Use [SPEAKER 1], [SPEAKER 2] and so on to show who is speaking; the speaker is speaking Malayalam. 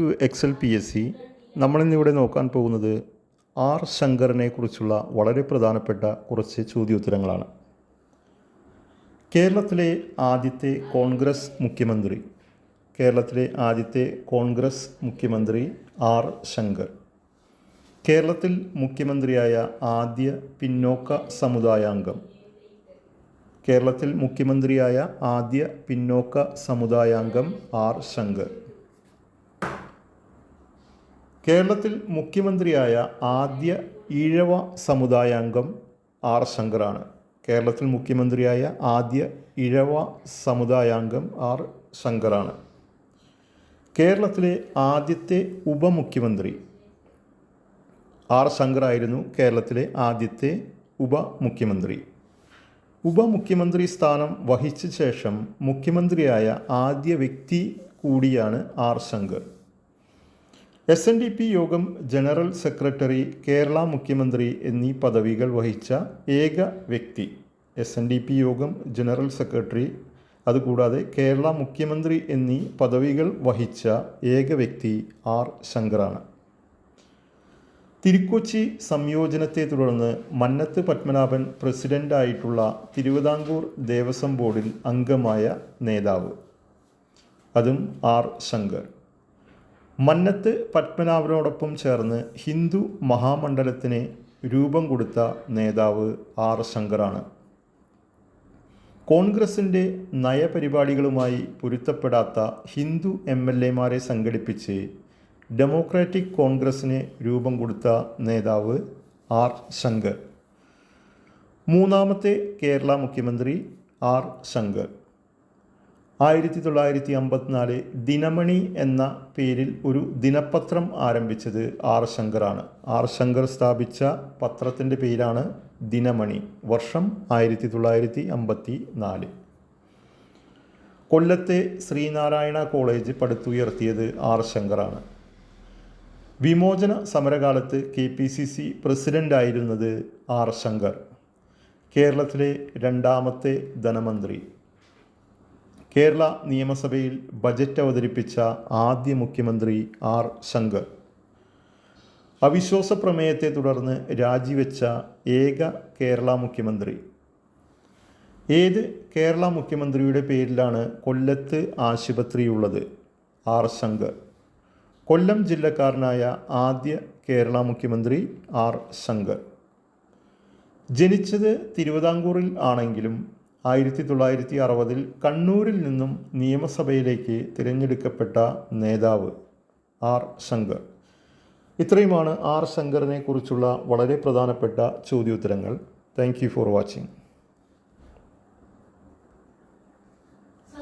[SPEAKER 1] To Excel P S C നമ്മളിന്നിവിടെ നോക്കാൻ പോകുന്നത് ആർ ശങ്കറിനെ കുറിച്ചുള്ള വളരെ പ്രധാനപ്പെട്ട കുറച്ച് ചോദ്യോത്തരങ്ങളാണ്. കേരളത്തിലെ ആദ്യത്തെ കോൺഗ്രസ് മുഖ്യമന്ത്രി കേരളത്തിലെ ആദ്യത്തെ കോൺഗ്രസ് മുഖ്യമന്ത്രി ആർ ശങ്കർ. കേരളത്തിൽ മുഖ്യമന്ത്രിയായ ആദ്യ പിന്നോക്ക സമുദായാംഗം കേരളത്തിൽ മുഖ്യമന്ത്രിയായ ആദ്യ പിന്നോക്ക സമുദായാംഗം ആർ ശങ്കർ. കേരളത്തിൽ മുഖ്യമന്ത്രിയായ ആദ്യ ഈഴവ സമുദായാംഗം ആർ ശങ്കറാണ്. കേരളത്തിൽ മുഖ്യമന്ത്രിയായ ആദ്യ ഇഴവ സമുദായാംഗം ആർ ശങ്കറാണ്. കേരളത്തിലെ ആദ്യത്തെ ഉപമുഖ്യമന്ത്രി ആർ ശങ്കറായിരുന്നു കേരളത്തിലെ ആദ്യത്തെ ഉപമുഖ്യമന്ത്രി. ഉപമുഖ്യമന്ത്രി സ്ഥാനം വഹിച്ച ശേഷം മുഖ്യമന്ത്രിയായ ആദ്യ വ്യക്തി കൂടിയാണ് R Shankar. S N D P യോഗം ജനറൽ സെക്രട്ടറി കേരള മുഖ്യമന്ത്രി എന്നീ പദവികൾ വഹിച്ച ഏക വ്യക്തി. എസ് എൻ ഡി പി യോഗം ജനറൽ സെക്രട്ടറി അതുകൂടാതെ കേരള മുഖ്യമന്ത്രി എന്നീ പദവികൾ വഹിച്ച ഏക വ്യക്തി ആർ ശങ്കറാണ്. തിരുക്കൊച്ചി സംയോജനത്തെ തുടർന്ന് മന്നത്ത് പത്മനാഭൻ പ്രസിഡന്റായിട്ടുള്ള തിരുവിതാംകൂർ ദേവസ്വം ബോർഡിൽ അംഗമായ നേതാവ്. അതും ആർ ശങ്കർ. മന്നത്ത് പത്മനാഭനോടൊപ്പം ചേർന്ന് ഹിന്ദു മഹാമണ്ഡലത്തിന് രൂപം കൊടുത്ത നേതാവ് ആർ ശങ്കറാണ്. കോൺഗ്രസിന്റെ നയപരിപാടികളുമായി പൊരുത്തപ്പെടാത്ത ഹിന്ദു എം എൽ എമാരെ സംഘടിപ്പിച്ച് ഡെമോക്രാറ്റിക് കോൺഗ്രസ്സിന് രൂപം കൊടുത്ത നേതാവ് ആർ ശങ്കർ. മൂന്നാമത്തെ കേരള മുഖ്യമന്ത്രി ആർ ശങ്കർ. ആയിരത്തി തൊള്ളായിരത്തി അമ്പത്തിനാല് ദിനമണി എന്ന പേരിൽ ഒരു ദിനപത്രം ആരംഭിച്ചത് ആർ ശങ്കറാണ്. ആർ ശങ്കർ സ്ഥാപിച്ച പത്രത്തിന്റെ പേരാണ് ദിനമണി വർഷം ആയിരത്തി തൊള്ളായിരത്തി അമ്പത്തി നാല് കൊല്ലത്തെ ശ്രീനാരായണ കോളേജ് പടുത്തുയർത്തിയത് ആർ ശങ്കറാണ്. വിമോചന സമരകാലത്ത് കെ പി സി സി പ്രസിഡന്റായിരുന്നത് ആർ ശങ്കർ കേരളത്തിലെ രണ്ടാമത്തെ ധനമന്ത്രി. കേരള നിയമസഭയിൽ ബജറ്റ് അവതരിപ്പിച്ച ആദ്യ മുഖ്യമന്ത്രി ആർ ശങ്കർ. അവിശ്വാസ പ്രമേയത്തെ തുടർന്ന് രാജിവെച്ച ഏക കേരള മുഖ്യമന്ത്രി. ഏത് കേരള മുഖ്യമന്ത്രിയുടെ പേരിലാണ് കൊല്ലത്ത് ആശുപത്രിയുള്ളത്? ആർ ശങ്കർ. കൊല്ലം ജില്ലക്കാരനായ ആദ്യ കേരള മുഖ്യമന്ത്രി ആർ ശങ്കർ. ജനിച്ചത് തിരുവിതാംകൂറിൽ ആണെങ്കിലും ആയിരത്തി തൊള്ളായിരത്തി അറുപതിൽ കണ്ണൂരിൽ നിന്നും നിയമസഭയിലേക്ക് തിരഞ്ഞെടുക്കപ്പെട്ട നേതാവ് ആർ ശങ്കർ. ഇത്രയുമാണ് ആർ ശങ്കറിനെ കുറിച്ചുള്ള വളരെ പ്രധാനപ്പെട്ട ചോദ്യോത്തരങ്ങൾ. Thank for watching